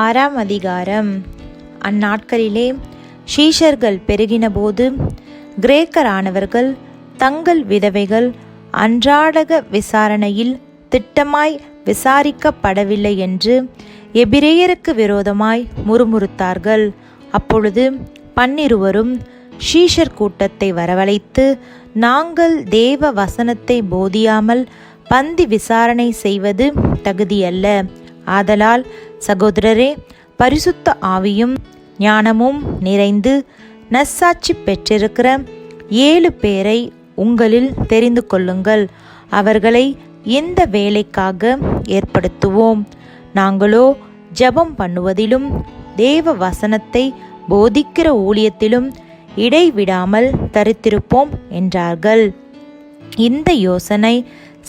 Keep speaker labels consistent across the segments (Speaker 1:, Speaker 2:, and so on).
Speaker 1: ஆறாம் அதிகாரம். அந்நாட்களிலே ஷீஷர்கள் பெருகினபோது கிரேக்கரானவர்கள் தங்கள் விதவைகள் அன்றாடக விசாரணையில் திட்டமாய் விசாரிக்கப்படவில்லை என்று எபிரேயருக்கு விரோதமாய் முறுமுறுத்தார்கள். அப்பொழுது பன்னிருவரும் ஷீஷர் கூட்டத்தை வரவழைத்து நாங்கள் தேவ வசனத்தை போதியாமல் பந்தி விசாரணை செய்வது தகுதியல்ல. ஆதலால் சகோதரரே பரிசுத்த ஆவியும் ஞானமும் நிறைந்து நற்சாட்சி பெற்றிருக்கிற ஏழு பேரை உங்களில் தெரிந்து கொள்ளுங்கள். அவர்களை எந்த வேலைக்காக ஏற்படுத்துவோம்? நாங்களோ ஜெபம் பண்ணுவதிலும் தேவ வசனத்தை போதிக்கிற ஊழியத்திலும் இடைவிடாமல் தரித்திருப்போம் என்றார்கள். இந்த யோசனை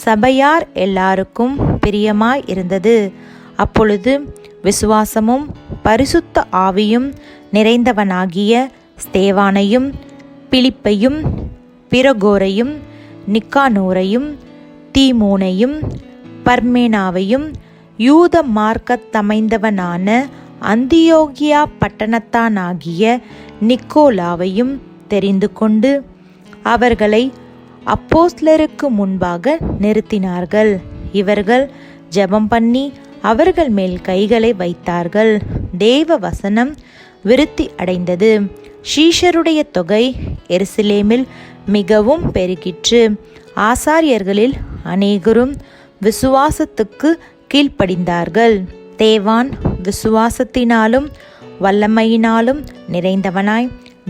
Speaker 1: சபையார் எல்லாருக்கும் பிரியமாய் இருந்தது. அப்பொழுது விசுவாசமும் பரிசுத்த ஆவியும் நிறைந்தவனாகிய ஸ்தேவானையும் பிலிப்பையும் பிரகோரையும் நிக்கானோரையும் தீமோனையும் பர்மேனாவையும் யூத மார்க்கத்தமைந்தவனான அந்தியோகியா பட்டணத்தானாகிய நிக்கோலாவையும் தெரிந்து கொண்டு அவர்களை அப்போஸ்லருக்கு முன்பாக நிறுத்தினார்கள். இவர்கள் ஜெபம் பண்ணி அவர்கள் மேல் கைகளை வைத்தார்கள். தேவ வசனம் விருத்தி அடைந்தது. ஷீஷருடைய தொகை எருசலேமில் மிகவும் பெருகிற்று. ஆசாரியர்களில் அநேகரும் விசுவாசத்துக்கு கீழ்ப்படிந்தார்கள். தேவான் விசுவாசத்தினாலும் வல்லமையினாலும் நிறைந்தவனாய்.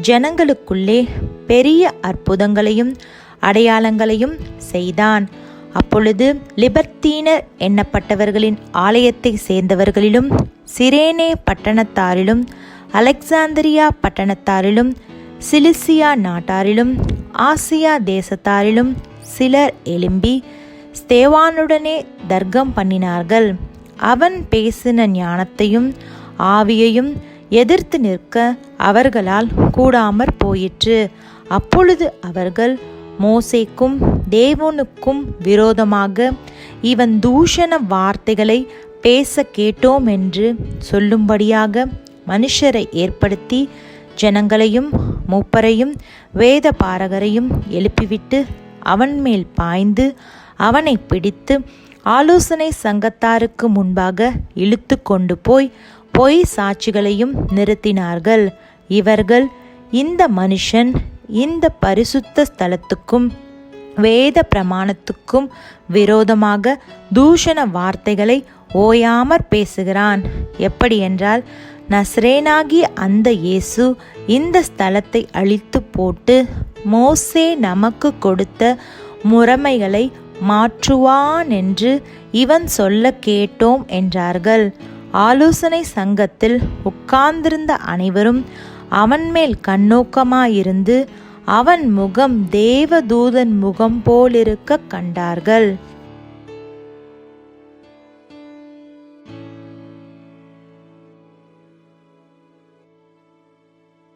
Speaker 1: ஜனங்களுக்குள்ளே பெரிய அற்புதங்களையும் அடையாளங்களையும் செய்தான். அப்பொழுது லிபர்த்தீனர் எண்ணப்பட்டவர்களின் ஆலயத்தை சேர்ந்தவர்களிலும் சிரேனே பட்டணத்தாரிலும் அலெக்சாந்திரியா பட்டணத்தாரிலும் சிலிசியா நாட்டாரிலும் ஆசியா தேசத்தாரிலும் சிலர் எழும்பி ஸ்தேவானுடனே தர்க்கம் பண்ணினார்கள். அவன் பேசின ஞானத்தையும் ஆவியையும் எதிர்த்து நிற்க அவர்களால் கூடாமற் போயிற்று. அப்பொழுது அவர்கள் மோசேக்கும் தேவனுக்கும் விரோதமாக இவன் தூஷண வார்த்தைகளை பேச கேட்டோம் என்று சொல்லும்படியாக மனுஷரை ஏற்படுத்தி ஜனங்களையும் மூப்பரையும் வேத பாரகரையும் எழுப்பிவிட்டு அவன் மேல் பாய்ந்து அவனை பிடித்து ஆலோசனை சங்கத்தாருக்கு முன்பாக இழுத்து கொண்டு போய் பொய் சாட்சிகளையும் நிறுத்தினார்கள். இவர்கள் இந்த மனுஷன் இந்த பரிசுத்த ஸ்தலத்துக்கும் வேத பிரமாணத்துக்கும் விரோதமாக தூஷண வார்த்தைகளை ஓயாமற் பேசுகிறான். எப்படி என்றால் நஸ்ரேனாகிய அந்த இயேசு இந்த ஸ்தலத்தை அழித்து போட்டு மோசே நமக்கு கொடுத்த முறைமைகளை மாற்றுவான் என்று இவன் சொல்ல கேட்டோம் என்றார்கள். ஆலோசனை சங்கத்தில் உட்கார்ந்திருந்த அனைவரும் அவன் மேல் கண்ணோக்கமாயிருந்து அவன் முகம் தேவதூதன் முகம் போலிருக்க கண்டார்கள்.